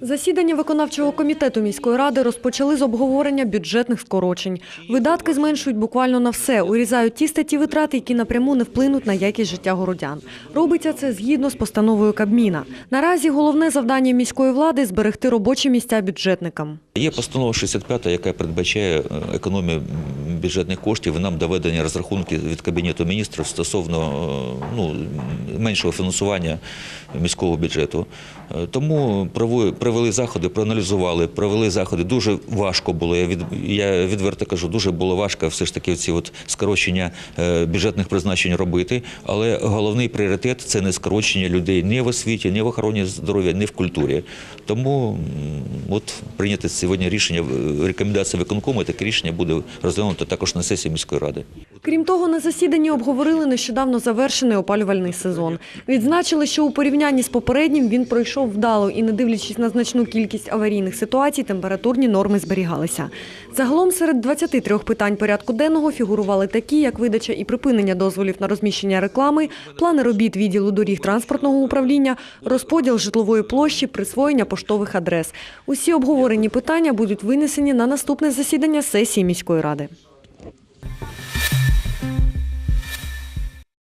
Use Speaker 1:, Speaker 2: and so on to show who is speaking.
Speaker 1: Засідання виконавчого комітету міської ради розпочали з обговорення бюджетних скорочень. Видатки зменшують буквально на все, урізають ті статті витрат, які напряму не вплинуть на якість життя городян. Робиться це згідно з постановою Кабміна. Наразі головне завдання міської влади зберегти робочі місця бюджетникам.
Speaker 2: Є постанова 65, яка передбачає е, економію бюджетних коштів нам доведення розрахунки від Кабінету міністрів стосовно е, ну, меншого фінансування міського бюджету. Е, Тому провели заходи, проаналізували, провели заходи. Дуже важко було. Я, від, я відверто кажу, дуже було важко все ж таки ці от скорочення е, бюджетних призначень робити. Але головний пріоритет це не скорочення людей ні в освіті, ні в охороні здоров'я, ні в культурі. Тому от прийняти сьогодні рішення, е, рекомендації виконкому, таке рішення буде розглянуто також на сесії міської ради.
Speaker 1: Крім того, на засіданні обговорили нещодавно завершений опалювальний сезон. Відзначили, що у порівнянні з попереднім він пройшов вдало і, не дивлячись на значну кількість аварійних ситуацій, температурні норми зберігалися. Загалом серед 23 питань порядку денного фігурували такі, як видача і припинення дозволів на розміщення реклами, плани робіт відділу доріг транспортного управління, розподіл житлової площі, присвоєння поштових адрес. Усі обговорені питання будуть винесені на наступне засідання сесії міської ради.